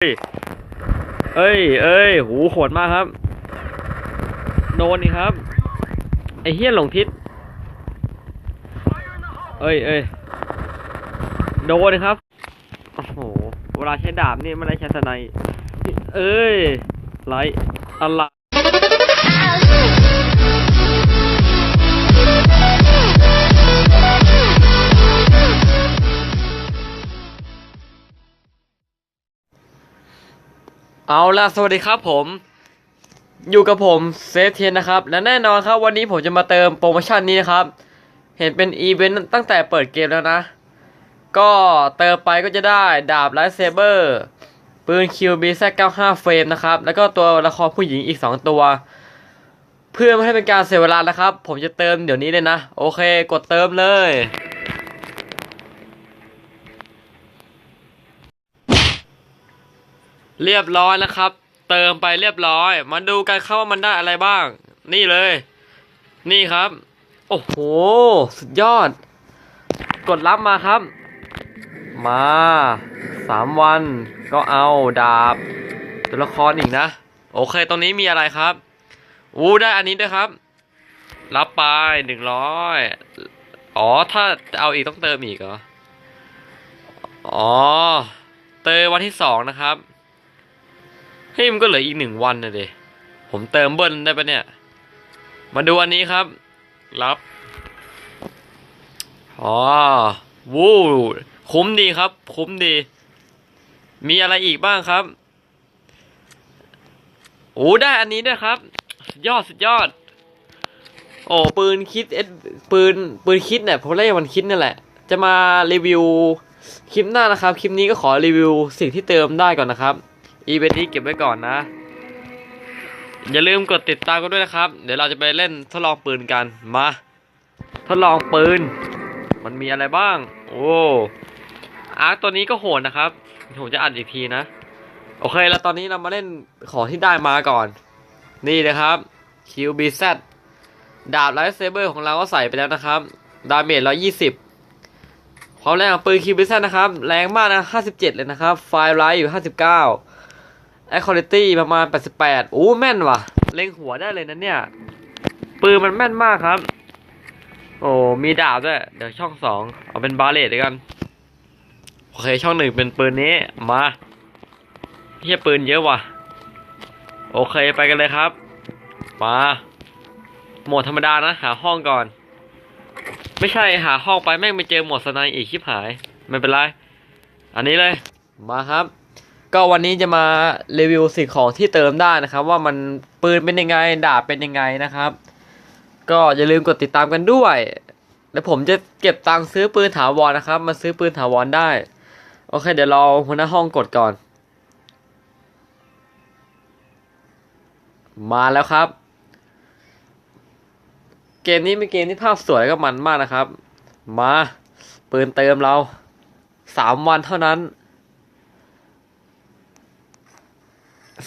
เอ้ย เอ้ย เอ้ย หูโหดมากครับ โดนนี่ครับ ไอเฮี้ยนหลงทิศ เอ้ย เอ้ย โดนครับ โอ้โห เวลาใช้ดาบนี่ไม่ได้ใช้สไนป์เอ้ยไรอะไร เอาล่ะสวัสดีครับผม อยู่กับผมเซฟเทียนนะครับ และแน่นอนครับวันนี้ผมจะมาเติมโปรโมชั่นนี้นะครับ เห็นเป็นอีเวนต์ตั้งแต่เปิดเกมแล้วนะ ก็เติมไปก็จะได้ดาบไลท์เซเบอร์ปืน QBZ95 เฟรมนะครับ แล้วก็ตัวละครผู้หญิงอีก 2 ตัว เพื่อไม่ให้เป็นการเสียเวลานะครับ ผมจะเติมเดี๋ยวนี้เลยนะ โอเค กดเติมเลย เรียบร้อยนะครับ เติมไปเรียบร้อย มาดูกันครับว่ามันได้อะไรบ้าง นี่เลย นี่ครับ โอ้โห สุดยอด กดรับมาครับ มาสามวันก็เอาดาบตัวละครอีกนะ โอเคตรงนี้มีอะไรครับอู้ได้อันนี้ด้วยครับ รับไปหนึ่งร้อยอ๋อ ถ้าเอาอีกต้องเติมอีกเหรอ อ๋อ เติมวันที่สองนะครับ ฮ้ยมันก็เหลืออีกหนึ่งวันนะเดผมเติมเบิ้ลได้ปะเนี่ย มาดูอันนี้ครับ รับ อ๋อ วู้คุ้มดีครับ คุ้มดี มีอะไรอีกบ้างครับ โอ้ได้อันนี้ด้วยครับสุดยอดสุดยอด โอ้ปืนคิดเอสปืนปืนคิดเนี่ยผมเล่นมันคิดนี่แหละ จะมารีวิวคลิปหน้านะครับ คลิปนี้ก็ขอรีวิวสิ่งที่เติมได้ก่อนนะครับ อีเวนต์นี้เก็บไว้ก่อนนะ อย่าลืมกดติดตามกันด้วยนะครับ เดี๋ยวเราจะไปเล่นทดลองปืนกัน มา ทดลองปืน มันมีอะไรบ้าง โอ้อาร์คตัวนี้ก็โหดนะครับ ผมจะอัดอีกทีนะ โอเค แล้วตอนนี้เรามาเล่นของที่ได้มาก่อน นี่นะครับ QBZ ดาบไลท์เซเบอร์ของเราก็ใส่ไปแล้วนะครับ ดาเมจ 120 ความแรงของปืน QBZ นะครับ แรงมากนะ 57 เลยนะครับ ไฟไลท์อยู่ 59 Accuracy ประมาณ 88 โอ้แม่นว่ะ เล็งหัวได้เลยนะเนี่ย ปืนมันแม่นมากครับ โอ้มีดาบด้วย เดี๋ยวช่องสองเอาเป็นบาเลตด้วยกัน โอเคช่องหนึ่งเป็นปืนนี้ มาเฮียปืนเยอะว่ะ โอเคไปกันเลยครับ มาโหมดธรรมดานะ หาห้องก่อน ไม่ใช่หาห้องไปแม่งไปเจอหมดสไนด์อีกชิบหาย ไม่เป็นไร อันนี้เลย มาครับ ก็วันนี้จะมารีวิวสิ่งของที่เติมได้นะครับ ว่ามันปืนเป็นยังไงดาบเป็นยังไงนะครับ ก็อย่าลืมกดติดตามกันด้วย แล้วผมจะเก็บตังค์ซื้อปืนถาวรนะครับ มาซื้อปืนถาวรได้ โอเค เดี๋ยวรอหัวหน้าห้องกดก่อน มาแล้วครับ เกมนี้เป็นเกมที่ภาพสวยก็มันมากนะครับ มา ปืนเติมเราสามวันเท่านั้น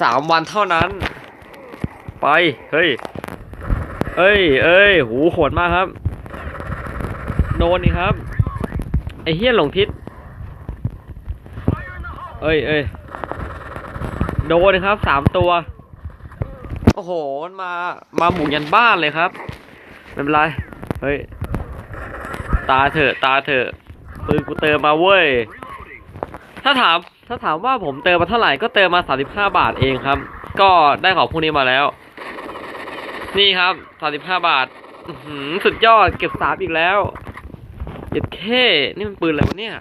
สามวันเท่านั้น ไป เฮ้ย เอ้ย เอ้ย หูโหดมากครับ โดนนี่ครับ ไอเฮี้ยนหลงทิศ เอ้ยเอ้ย โดนนะครับสามตัว โอ้โห มา มาหมู่ยันบ้านเลยครับไม่เป็นไร เฮ้ย ตาเถอะ ตาเถอะปืนกูเติมมาเว้ย ถ้าถาม ถ้าถามว่าผมเติมมาเท่าไหร่ก็เติมมา 35 บาทเองครับ ก็ได้ของพวกนี้มาแล้ว นี่ครับ 35 บาทสุดยอดเก็บสามอีกแล้วเจ็ดเคนี่มันปืนอะไรวะเนี่ย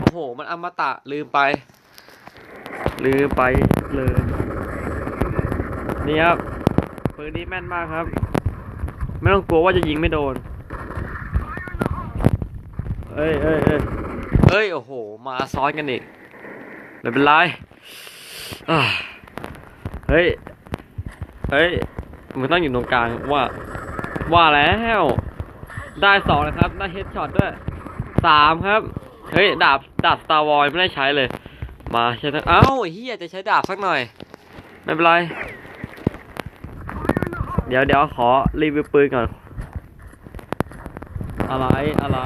โอ้โห มันอมตะลืมไป ลืมไปเลย นี่ครับ ปืนนี้แม่นมากครับ ไม่ต้องกลัวว่าจะยิงไม่โดน เอ้ยเอ้ยเอ้ย เอ้ย โอ้โห มาซ้อนกันอีกไม่เป็นไรเฮ้ย เฮ้ยมันต้องอยู่ตรงกลางว่า ว่าแล้ว ได้สองนะครับ ได้เฮดช็อตด้วยสามครับ เฮ้ย ดาบ ดาบสตาร์วอยไม่ได้ใช้เลย มาใช้ทั้งเอ้าเฮียจะใช้ดาบสักหน่อย ไม่เป็นไร เดี๋ยวเดี๋ยวขอรีวิวปืนก่อน อะไร อะไร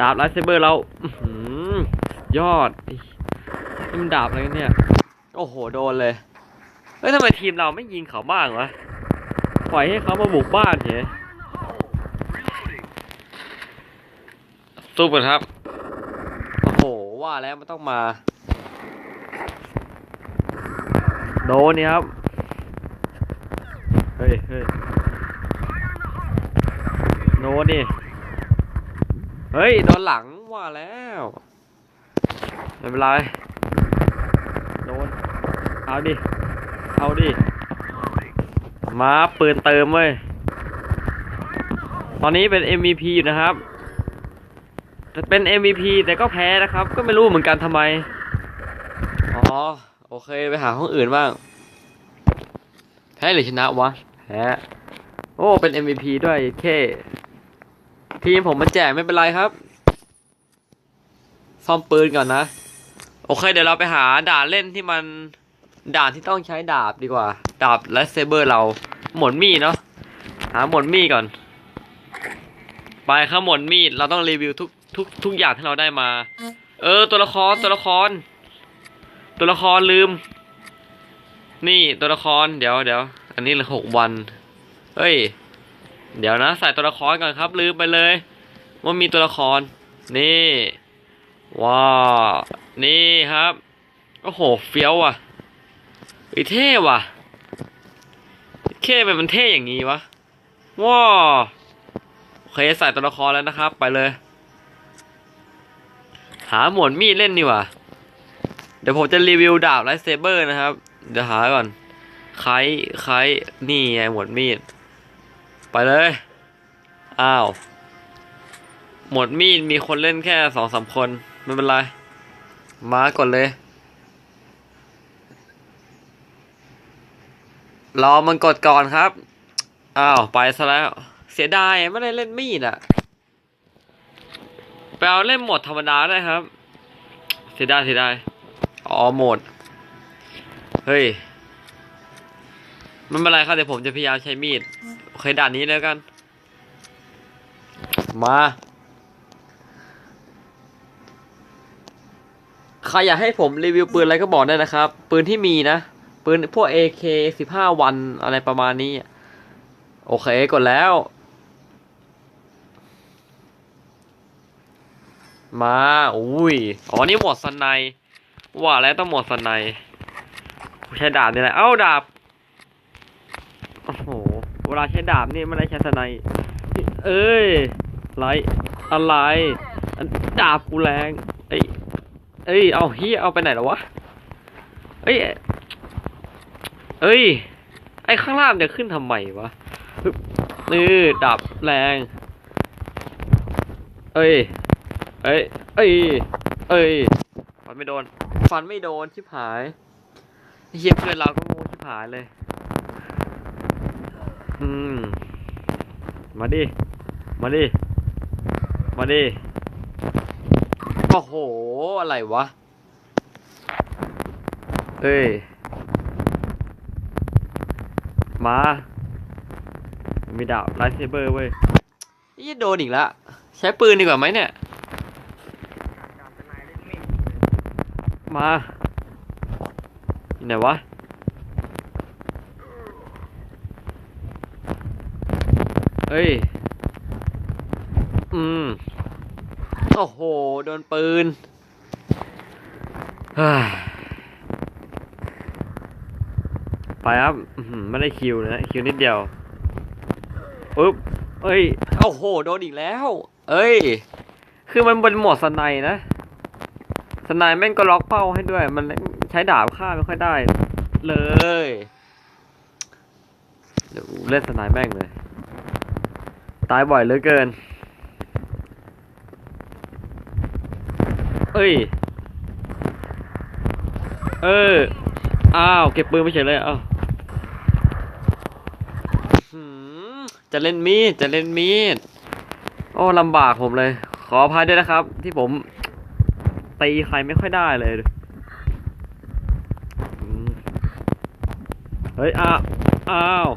ดาบไลท์เซเบอร์เราอื้อหือยอดนี่มันดาบอะไรกันเนี่ย โอ้โห โดนเลย เฮ้ยทำไมทีมเราไม่ยิงเขาบ้างวะ ปล่อยให้เขามาบุกบ้านเฉยสู้กันครับ โอ้โห ว่าแล้วมันต้องมา โดนนี่ครับ เฮ้ยเฮ้ยโดนนี่ เฮ้ย โดนหลังว่าแล้วไม่เป็นไรโดน เอาดิ เอาดิ มาปืนเติมเว้ย ตอนนี้เป็น MVP อยู่นะครับ เป็น MVP แต่ก็แพ้นะครับ ก็ไม่รู้เหมือนกันทำไม อ๋อ โอเคไปหาห้องอื่นบ้าง แพ้หรือชนะวะ แพ้ โอ้ เป็น MVP ด้วยเค ทีมผมมันแจกไม่เป็นไรครับ ซ่อมปืนก่อนนะ โอเค เดี๋ยวเราไปหาด่านเล่นที่มันด่านที่ต้องใช้ดาบดีกว่า ดาบและเซเบอร์เรา หมดมีดเนาะหาหมดมีดก่อน ไปครับหมดมีดเราต้องรีวิวทุกทุกทุกอย่างที่เราได้มา เออ ตัวละครตัวละคร ตัวละครลืม นี่ตัวละครเดี๋ยวเดี๋ยวอันนี้เหลือหกวัน เฮ้ย เดี๋ยวนะใส่ตัวละครก่อนครับลืมไปเลย ว่ามีตัวละคร นี่ว้าวนี่ครับโอ้โหเฟี้ยวว่ะไอเท่ว่ะเท่ไปมันเท่อย่างงี้วะว้าโอเคใส่ตัวละครแล้วนะครับ ไปเลย หาหมวดมีดเล่นนี่ว่ะเดี๋ยวผมจะรีวิวดาบไลท์เซเบอร์นะครับ เดี๋ยวหาก่อนไคล้ไคล้นี่ไงหมวดมีด ไปเลย อ้าว หมดมีดมีคนเล่นแค่สองสามคน ไม่เป็นไร มาก่อนเลย รอมันกดก่อนครับ อ้าว ไปซะแล้ว เสียดายไม่ได้เล่นมีดอะไปเอาเล่นโหมดธรรมดาได้ครับ เสียดายเสียดายอ๋อโหมด เฮ้ย ไมันเป็นไรครับเดี๋ยวผมจะพยายามใช้มีด เคด่านนี้แล้วกัน มาใครอยากให้ผมรีวิวปืนอะไรก็บอกได้นะครับ ปืนที่มีนะ ปืนพวก AK สิบห้าวันอะไรประมาณนี้ โอเคกดแล้ว มาอุ้ยอ๋อนี่หมวดสไนด์ว่าแล้วต้องหมวดสไนด์ใช้ดาบนี่แหละ เอ้าดาบ โอ้โห เวลาใช้ดาบนี่ไม่ได้ใช้สไนด์เอ้ยไรอะไร ดาบกูแรงเอ้ยเอ้ย เอาเฮียเอาไปไหนแล้ววะ เอ้ย เอ้ย ไอ้ข้างล่างจะขึ้นทำไมวะนี่ดาบแรง เอ้ย เอ้ย เอ้ย เอ้ย ฟันไม่โดน ฟันไม่โดนชิบหายเฮียเพื่อนเราก็โง่ชิบหายเลย มาดิ มาดิ มาดิ โอ้โห อะไรวะ เอ้ย มา มีดาบไลท์เซเบอร์เว้ยยี่โดนอีกแล้วใช้ปืนดีกว่าไหมเนี่ย มาอยู่ไหนวะ เฮ้ย อืม โอ้โห โดนปืนไปครับไม่ได้คิวนะ คิวนิดเดียวปึ๊บเอ้ย โอ้โห โดนอีกแล้ว เอ้ย คือมันเป็นหมดสไนนะ สไนแม่งก็ล็อกเป้าให้ด้วย มันใช้ดาบฆ่าไม่ค่อยได้ เลยเดี๋ยวเล่นสไนแม่งเลย ตายบ่อยเหลือเกิน เอ้ย เออ อ้าว เก็บปืนไปเฉยเลยอ้าวจะเล่นมีด จะเล่นมีด โอ้ลำบากผมเลย ขออภัยด้วยนะครับ ที่ผมตีใครไม่ค่อยได้เลย เฮ้ย อ้าว อ้าว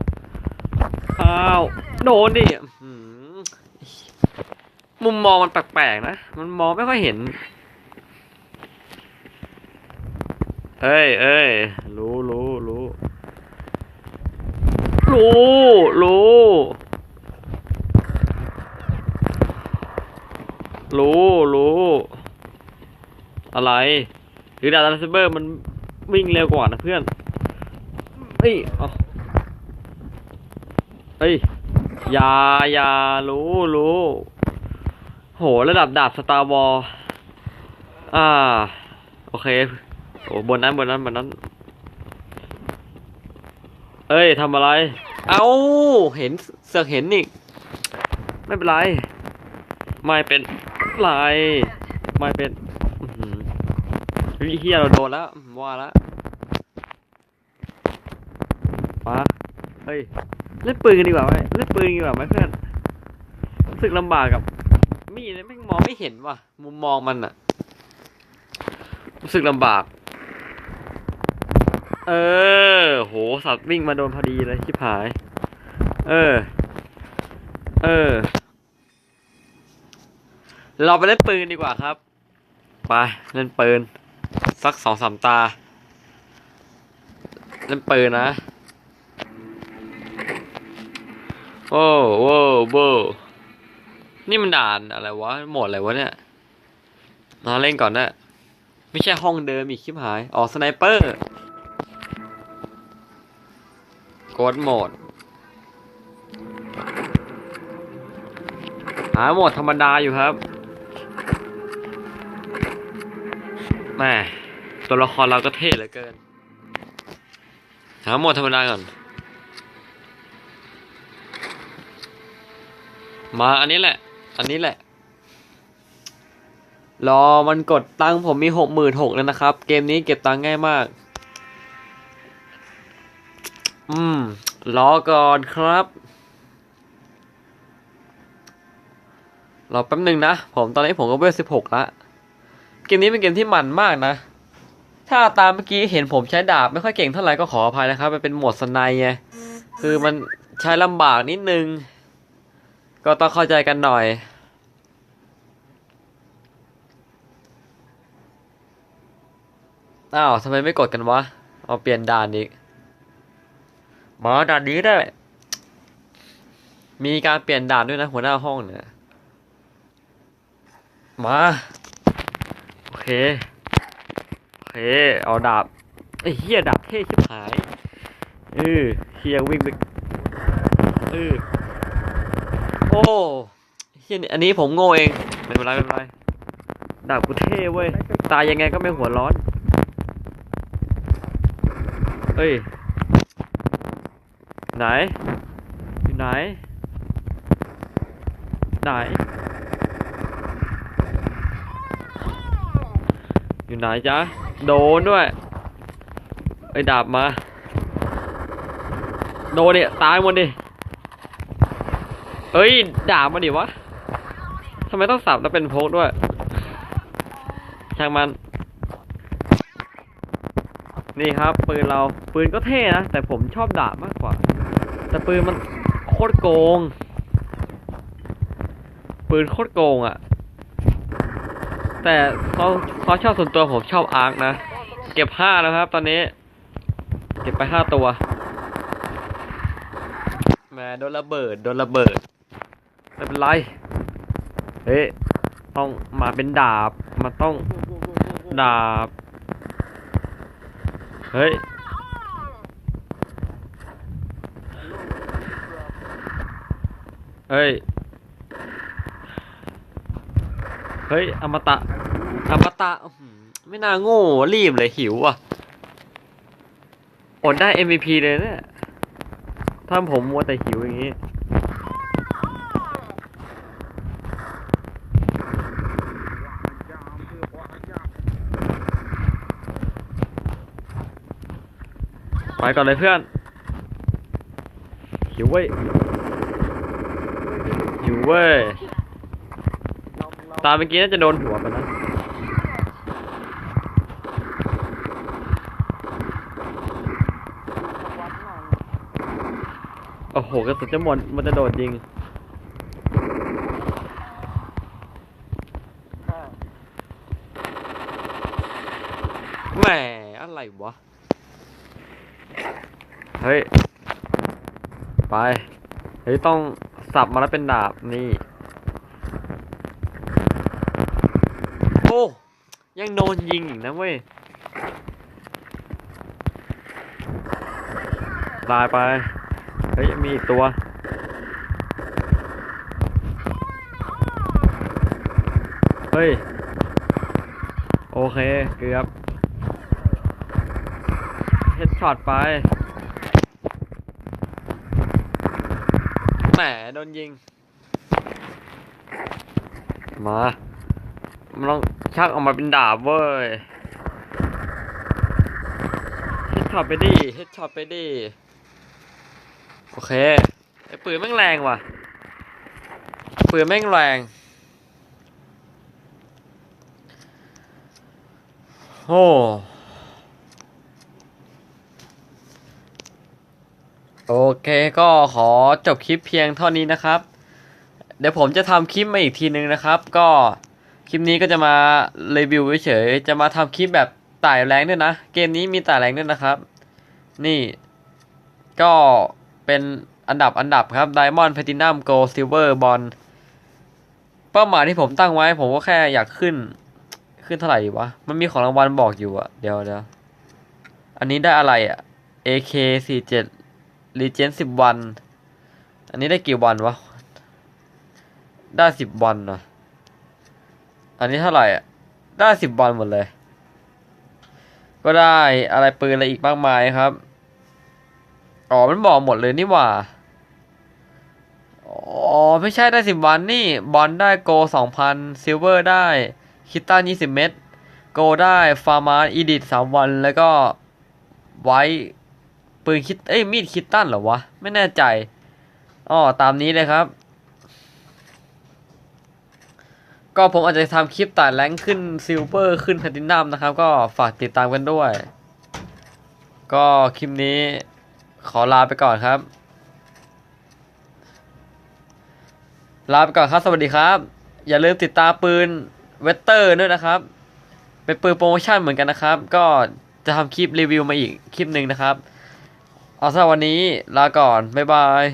อ้าว โดนดิ มุมมองมันแปลกๆนะ มันมองไม่ค่อยเห็น เอ้ยเอ้ยรู้รู้รู้รู้รู้รู้รู้อะไรหรือดาราเซเบอร์มันวิ่งเร็วกว่านะเพื่อนเฮ้ยเอาเฮ้ยอย่าอย่ารู้รู้ โห ระดับดาบสตาร์วอลอ่า โอเค โอ้บนนั้นบนนั้นบนนั้น เอ้ยทำอะไร เอาเห็นเสือกเห็นอีกไม่เป็นไร ไม่เป็นไร ไม่เป็นอื้อหือเฮ้ยเฮียเราโดนแล้วอื้อว่าแล้วมาเฮ้ย เล่นปืนกันดีกว่าไหมเล่นปืนกันดีกว่าไหมเพื่อนรู้สึกลำบากกับ มีดเนี่ยแม่งมองไม่เห็นว่ะ มุมมองมันอะรู้สึกลำบาก เออ โห สัตว์วิ่งมาโดนพอดีเลยชิบหาย เออ เออ เราไปเล่นปืนดีกว่าครับ ไป เล่นปืน สักสองสามตา เล่นปืนนะ โอ้โว้โว้ นี่มันด่านอะไรวะหมดอะไรวะเนี่ยมาเล่นก่อนนะไม่ใช่ห้องเดิมอีกชิบหายออกสไนเปอร์โกดโหมด หาโหมดธรรมดาอยู่ครับแม่ตัวละครเราก็เท่เหลือเกิน หาโหมดธรรมดาก่อน มาอันนี้แหละ อันนี้แหละ รอมันกดตังผมมีหกหมื่นหกแล้วนะครับ เกมนี้เก็บตังง่ายมาก อืม รอก่อนครับ รอแป๊บหนึ่งนะ ผมตอนนี้ผมก็เวลสิบหกละ เกมนี้เป็นเกมที่มันมากนะ ถ้าตามเมื่อกี้เห็นผมใช้ดาบไม่ค่อยเก่งเท่าไหร่ก็ขออภัยนะครับ มันเป็นโหมดสไนไง คือมันใช้ลำบากนิดนึงก็ต้องเข้าใจกันหน่อย อ้าวทำไมไม่กดกันวะ เอาเปลี่ยนด่านอีกมาด่านนี้ได้ มีการเปลี่ยนด่านด้วยนะ หัวหน้าห้องเนี่ยมา โอเค โอเค เอาดาบไอ้เฮียดาบเท่ชิบหายเออเฮียวิ่งไปเออโอ้เฮียนี่อันนี้ผมโง่เองไม่เป็นไรไม่เป็นไรดาบกูเท่เว้ย ตายยังไงก็ไม่หัวร้อน เอ้ย ไหน อยู่ไหน ไหน อยู่ไหนจ๊ะ โดนด้วย ไอ้ดาบมา โดนเนี่ย ตายหมดดิ เอ้ย ดาบมาดิวะทำไมต้องสับแล้วเป็นโพกด้วย ช่างมัน นี่ครับปืนเราปืนก็เท่นะแต่ผมชอบดาบมากกว่า แต่ปืนมันโคตรโกง ปืนโคตรโกงอะ่ะ แต่เขาเขาชอบส่วนตัวผมชอบอาร์คนะ เก็บห้าแล้วครับ ตอนนี้ เก็บไปห้าตัวแหมโดนระเบิดโดนระเบิดไม่เป็นไร เฮ้ยต้องมาเป็นดาบ มันต้องดาบ เฮ้ย เฮ้ย เฮ้ย อมตะ อมตะ ไม่น่าโง่รีบเลยหิวอะ อดได้ MVP เลยเนี่ยถ้าผมมัวแต่หิวอย่างนี้ ไปก่อนเลยเพื่อนหิวเว้ยหิวเว้ยตาเมื่อกี้น่าจะโดนหัวไปนะโอ้โหกระสุนจะหมดมันจะโดดยิงแหมอะไรวะ เฮ้ย ไป เฮ้ย ต้องสับมาแล้วเป็นดาบนี่ โอ้ ยังโดนยิงอีกนะเว้ยตายไป เฮ้ย มีอีกตัว เฮ้ย โอเค เกือบเฮดช็อตไป แห มโดนยิง มามันต้องชักออกมาเป็นดาบเว้ยเฮดช็อตไปดิเฮดช็อตไปดิโอเคไอ้ปืนแม่งแรงว่ะปืนแม่งแรงโอ้ โอเคก็ขอจบคลิปเพียงเท่านี้นะครับ เดี๋ยวผมจะทำคลิปมาอีกทีนึงนะครับ ก็คลิปนี้ก็จะมารีวิวเฉยๆจะมาทำคลิปแบบต่ายแรงด้วยนะ เกมนี้มีต่ายแรงด้วยนะครับ นี่ก็เป็นอันดับอันดับครับไดมอนด์แพตินัมโกลด์ซิลเวอร์บอลเป้าหมายที่ผมตั้งไว้ ผมก็แค่อยากขึ้น ขึ้นเท่าไหร่วะ มันมีของรางวัลบอกอยู่อะเดี๋ยวเดี๋ยวอันนี้ได้อะไรอะ AK47 รีเจนสิบวัน อันนี้ได้กี่วันวะ ได้สิบวันเนาะอันนี้เท่าไหร่อะ ได้สิบวันหมดเลย ก็ได้อะไรปืนอะไรอีกมากมายครับ อ๋อ มันบอกหมดเลยนี่หว่า อ๋อ ไม่ใช่ได้สิบวันนี่ บอลได้โกสองพันซิลเวอร์ได้ คิตตันยี่สิบเมตรโกได้ ฟาร์มาอีดิทสามวัน แล้วก็ไว ปืนคิดเอ้ยมีดคิตตันเหรอวะ ไม่แน่ใจอ๋อตามนี้เลยครับ ก็ผมอาจจะทำคลิปไต่แรงค์ขึ้นซิลเวอร์ขึ้นแพลตินัมนะครับ ก็ฝากติดตามกันด้วย ก็คลิปนี้ขอลาไปก่อนครับ ลาไปก่อนครับสวัสดีครับ อย่าลืมติดตามปืนเวสเตอร์ด้วยนะครับ เป็นปืนโปรโมชั่นเหมือนกันนะครับ ก็จะทำคลิปรีวิวมาอีกคลิปหนึ่งนะครับ เอาสำหรับวันนี้ลาก่อน บ๊ายบาย